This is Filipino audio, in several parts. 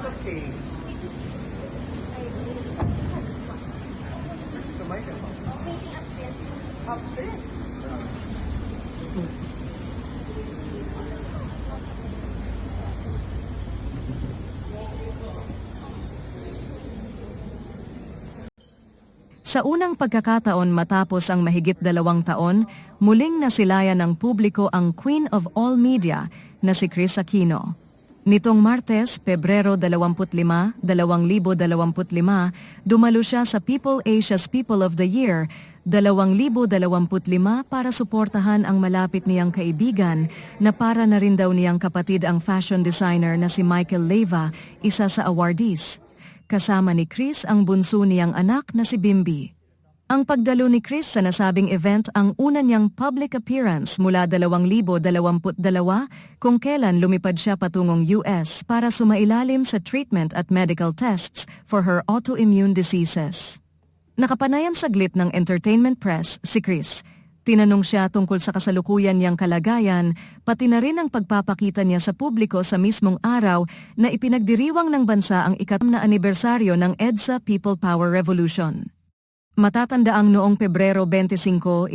Okay. Where's the microphone? Upstairs. Sa unang pagkakataon matapos ang mahigit dalawang taon, muling nasilayan ng publiko ang Queen of All Media na si Chris Aquino. Nitong Martes, Pebrero 25, 2025, dumalo siya sa People Asia's People of the Year 2025 para suportahan ang malapit niyang kaibigan na para na rin daw niyang kapatid ang fashion designer na si Michael Leva, isa sa awardees. Kasama ni Chris ang bunso niyang anak na si Bimbi. Ang pagdalo ni Chris sa nasabing event ang una niyang public appearance mula 2022 kung kailan lumipad siya patungong US para sumailalim sa treatment at medical tests for her autoimmune diseases. Nakapanayam saglit ng entertainment press si Chris. Tinanong siya tungkol sa kasalukuyan niyang kalagayan, pati na rin ang pagpapakita niya sa publiko sa mismong araw na ipinagdiriwang ng bansa ang ikatam na anibersaryo ng EDSA People Power Revolution. Matatanda ang noong Pebrero 25, 1986,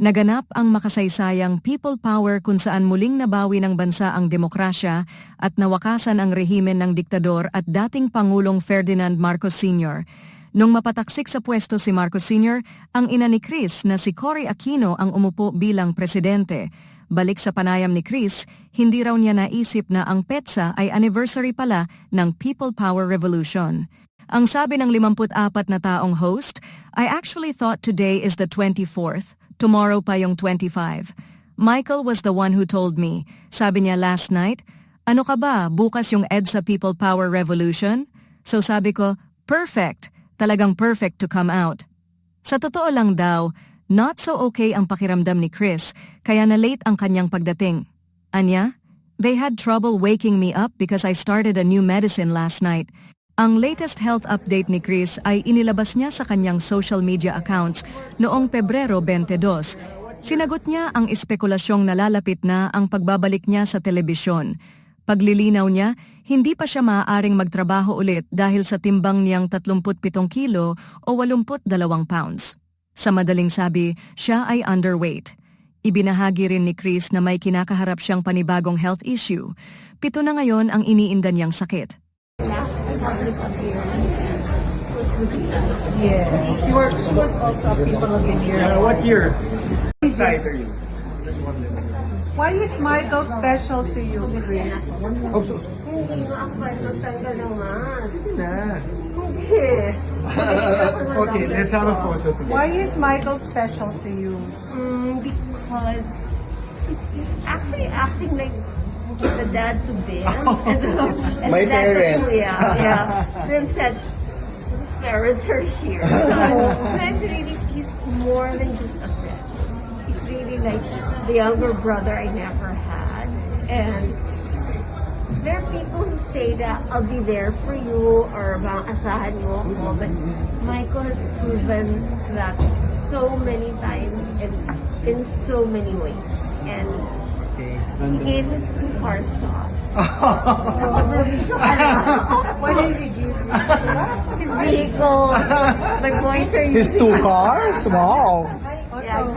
naganap ang makasaysayang people power kung saan muling nabawi ng bansa ang demokrasya at nawakasan ang rehimen ng diktador at dating Pangulong Ferdinand Marcos Sr. Nung mapataksik sa pwesto si Marcos Sr., ang ina ni Chris na si Cory Aquino ang umupo bilang presidente. Balik sa panayam ni Chris, hindi raw niya naisip na ang PETSA ay anniversary pala ng People Power Revolution. Ang sabi ng 54 na taong host, I actually thought today is the 24th, tomorrow pa yung 25. Michael was the one who told me. Sabi niya last night, ano ka ba, bukas yung EDSA People Power Revolution? So sabi ko, perfect, talagang perfect to come out. Sa totoo lang daw, not so okay ang pakiramdam ni Chris, kaya na late ang kanyang pagdating. Anya, they had trouble waking me up because I started a new medicine last night. Ang latest health update ni Chris ay inilabas niya sa kanyang social media accounts noong Pebrero 22. Sinagot niya ang espekulasyong nalalapit na ang pagbabalik niya sa telebisyon. Paglilinaw niya, hindi pa siya maaaring magtrabaho ulit dahil sa timbang niyang 37 kilo o 82 pounds. Sa madaling sabi, siya ay underweight. Ibinahagi rin ni Chris na may kinakaharap siyang panibagong health issue. Pito na ngayon ang iniinda niyang sakit. last public appearance was with you. Yeah. She, were, she was also a people of the year. Uh, what year? What side are you? Why is Michael special to you, Chris? Oh, so, so. Hindi nga ako magtanda naman. Sige na. Hindi. okay, let's have a photo together. Why is Michael special to you? Mm, because he's actually acting like the dad to Ben. and, and My the dad to parents. Kuya. Yeah. Then said, his parents are here. Ben's really, he's more than just a friend. He's really like the younger brother I never had. And there are people who say that I'll be there for you or bang asahan mo ako. But Michael has proven that so many times and in so many ways. And Okay. he gave his two cars to us. Why did he give you? his vehicles. My boys are His two cars? Wow. Yeah,